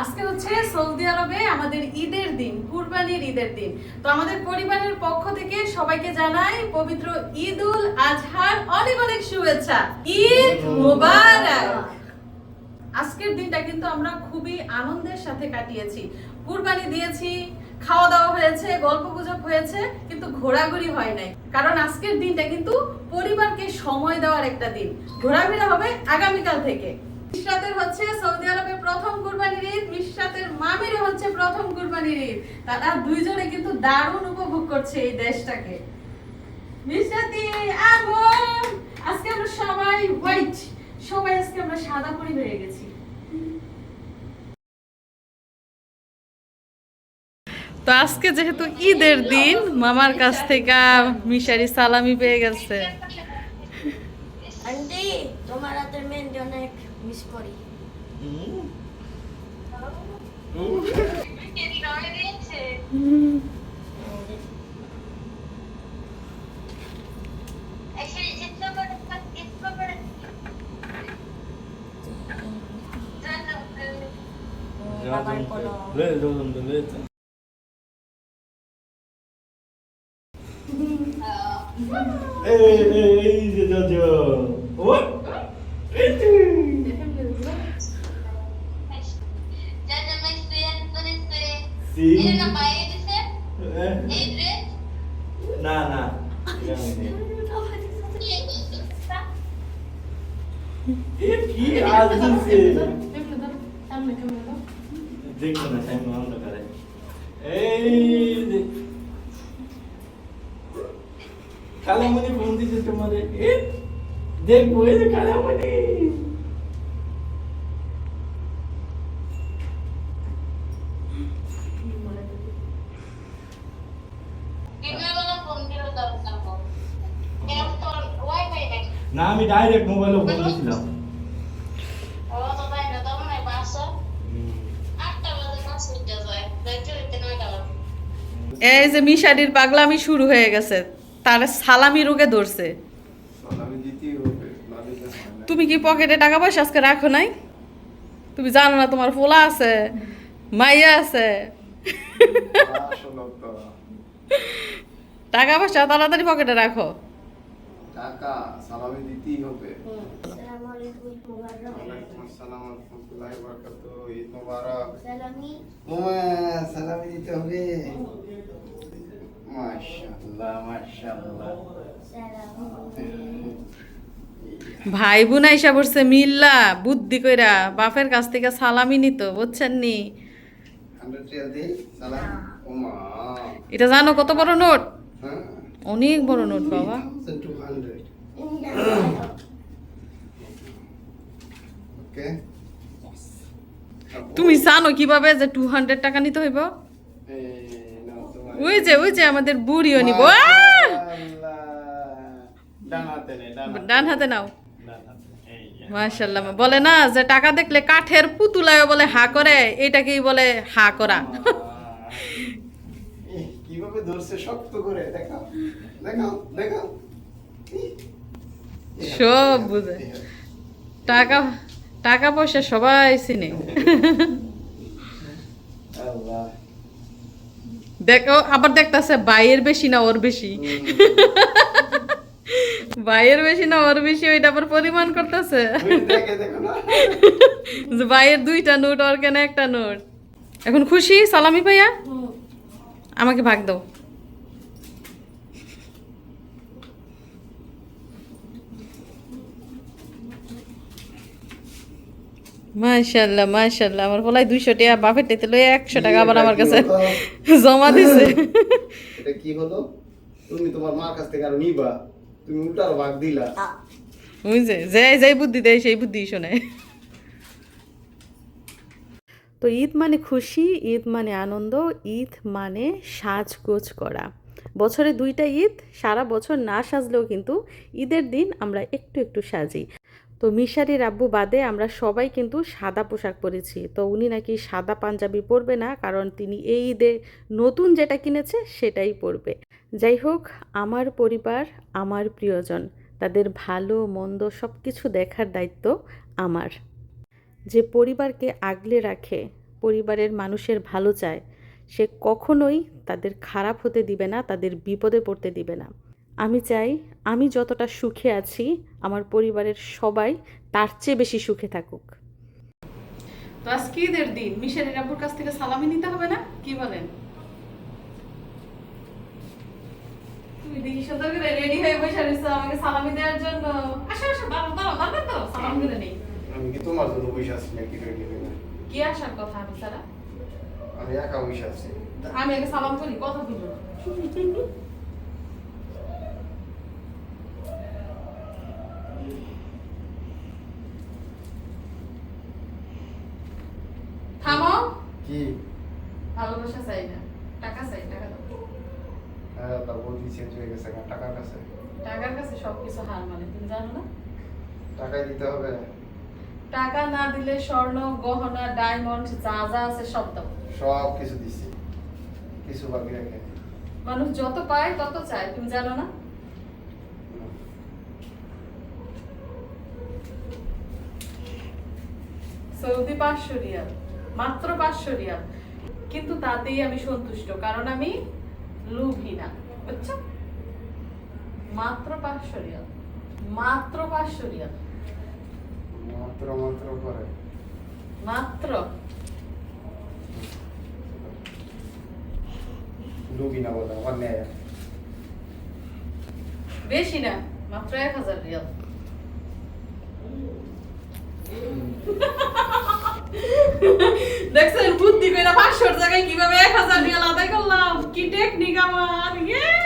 আজকে হচ্ছে সৌদি আরবে আমাদের ঈদের দিন, কুরবানির ঈদের দিন। তো আমাদের পরিবারের পক্ষ থেকে সবাইকে জানাই পবিত্র ঈদ উল আজহার অনেক অনেক শুভেচ্ছা। ঈদ মোবারক। আজকের দিনটা কিন্তু আমরা খুবই আনন্দের সাথে কাটিয়েছি। কুরবানি দিয়েছি খাওয়া দাওয়া হয়েছে গল্প গুজব হয়েছে, কিন্তু ঘোরাঘুরি হয় নাই। কারণ আজকের দিনটা কিন্তু পরিবারকে সময় দেওয়ার একটা দিন। ঘোরাফেরা হবে আগামীকাল থেকে। মিশরাতের হচ্ছে সৌদি আরবে প্রথম কুরবানির ঈদ মিশরাতের মামির হচ্ছে প্রথম কুরবানির ঈদ। তারা দুইজনে কিন্তু দারুণ উপভোগ করছে এই দেশটাকে। মিশরাতি আগমন আজকে আমরা সবাই হোয়াইট সবাই আজকে আমরা সাদা পরি হয়ে গেছি। তো আজকে যেহেতু ঈদের দিন মামার কাছ থেকে মিশারি সালামি পেয়ে গেছে। আন্টি তোমার হাতের মেহেন্দি অনেক। মিস করি বাবার কোনো Ey, ey, ey, dice Jojo. What? Eh, না না এ কি আজ দিছে দেখো না টাইম অন্ধকারে এই দেখ কালামণি ফোন দিছে তোমারে এ দেখব এই কালামণি না আমি ডাইরেক্ট মোবাইলে ফোন দিছিলাম এই যে মিশারির পাগলামি শুরু হয়ে গেছে তার সালামি রোগে ধরছে। তুমি কি পকেটে টাকা পয়সা আজকে রাখো নাই? তুমি জানো না তোমার ফোলা আছে মাইয়া আছে। টাকা পয়সা তাড়াতাড়ি পকেটে রাখো। টাকা সালামি দিতেই হবে। আসসালামু আলাইকুম মুবারক। ওয়ালাইকুম আসসালাম ওয়া রাহমাতুল্লাহি ওয়া বারাকাতুহু। ঈদ মোবারক। সালামি। ওমা সালামি দিতে হবে। মাশাআল্লাহ মাশাআল্লাহ। ভাই বোন আইসা পড়ছে মিল্লা বুদ্ধি কইরা বাপের কাছ থেকে সালামি নিত বুঝছেন নি? 100 রিয়াল দেই সালাম। ওমা এটা জানো কত বড় নোট? হ্যাঁ। অনেক বড় নোট বাবা। তুমি জানো কীভাবে যে টু হান্ড্রেড টাকা নিতে হইব? ওই যে ওই যে আমাদের বুড়িও নিব। ডান হাতে নাও। মাশাল্লাহ বলে না যে টাকা দেখলে কাঠের পুতুলায় বলে হা করে এটাকেই বলে হা করা। আহ, ধরছে শক্ত করে দেখাও দেখাও দেখাও। সব বুঝে। টাকা টাকা পয়সা সবাই চিনে। দেখো আবার দেখতাছে বাইয়ের বেশি না ওর বেশি। বাইয়ের বেশি না ওর বেশি ওইটা আবার পরিমাণ করতেছে। বাইয়ের দুইটা নোট ওর কেন একটা নোট? এখন খুশি? সালামি ভাইয়া আমাকে ভাগ দাও। মাশাল্লাহ মাশাল্লাহ আমার বলাই দুইশো টাকা বাপের টেতে লই একশো টাকা আবার আমার কাছে জমা দিছে। এটা কি হলো? তুমি তোমার মার কাছ থেকে আর নিবা। তুমি উল্টার ভাগ দিলা। বুঝছে যে যেই বুদ্ধি দেয় সেই বুদ্ধি শোনে। তো ঈদ মানে খুশি, ঈদ মানে আনন্দ, ঈদ মানে সাজগোজ করা। বছরে দুইটা ঈদ, সারা বছর না সাজলেও কিন্তু ঈদের দিন আমরা একটু একটু সাজি। তো মিশারির আব্বু বাদে আমরা সবাই কিন্তু সাদা পোশাক পরেছি। তো উনি নাকি সাদা পাঞ্জাবি পরবে না, কারণ তিনি এই ঈদে নতুন যেটা কিনেছে সেটাই পরবে। যাই হোক, আমার পরিবার, আমার প্রিয়জন, তাদের ভালো, মন্দ সব কিছু দেখার দায়িত্ব আমার। যে পরিবারকে আগলে রাখে পরিবারের মানুষের ভালো চায় সে কখনোই তাদের খারাপ হতে দিবে না তাদের বিপদে পড়তে দিবে না। আমি চাই আমি যতটা সুখে আছি আমার পরিবারের সবাই তার চেয়ে বেশি সুখে থাকুক। তো আজকে ঈদের দিন মিশনের আব্বুর কাছ থেকে সালামি নিতে হবে না? কি বলেন? তুমি দেখি সুন্দর করে রেডি হয়ে বসে আমাকে সালামি দেওয়ার জন্য। আসো আসো তো? সালাম করে নেই আমি কি তোমার জন্য বসে আছি নাকি রেডি হয়ে? না? কি আসার কথা আমি সারা আমি একা বসে আছি। আমি আগে সালাম করি কথা। থামো। কি? ভালোবাসা চাই না টাকা চাই টাকা হ্যাঁ চেঞ্জ হয়ে গেছে। টাকার কাছে? টাকার কাছে সবকিছু হার মানে তুমি জানো না? টাকাই দিতে হবে। টাকা না দিলে স্বর্ণ গহনা ডায়মন্ড যা যা আছে সব দাও। সব কিছু দিছি। কিছু বাকি রেখে মানুষ যত পায় তত চায় তুমি জানো না? সৌদি পাঁচশো রিয়াল মাত্র পাঁচশো রিয়াল। কিন্তু তাতেই আমি সন্তুষ্ট কারণ আমি লোভী না বুঝছ? মাত্র পাঁচশো রিয়াল মাত্র পাঁচশো রিয়াল। মাত্র মাত্র করে। মাত্র? ডুবি না বলে আমার নেয়। বেশি না মাত্র এক হাজার রিয়াল। দেখছেন বুদ্ধি করে পাঁচশোর জায়গায় কীভাবে এক হাজার রিয়াল আদায় করলাম? কি টেকনিক আমার ইয়ে!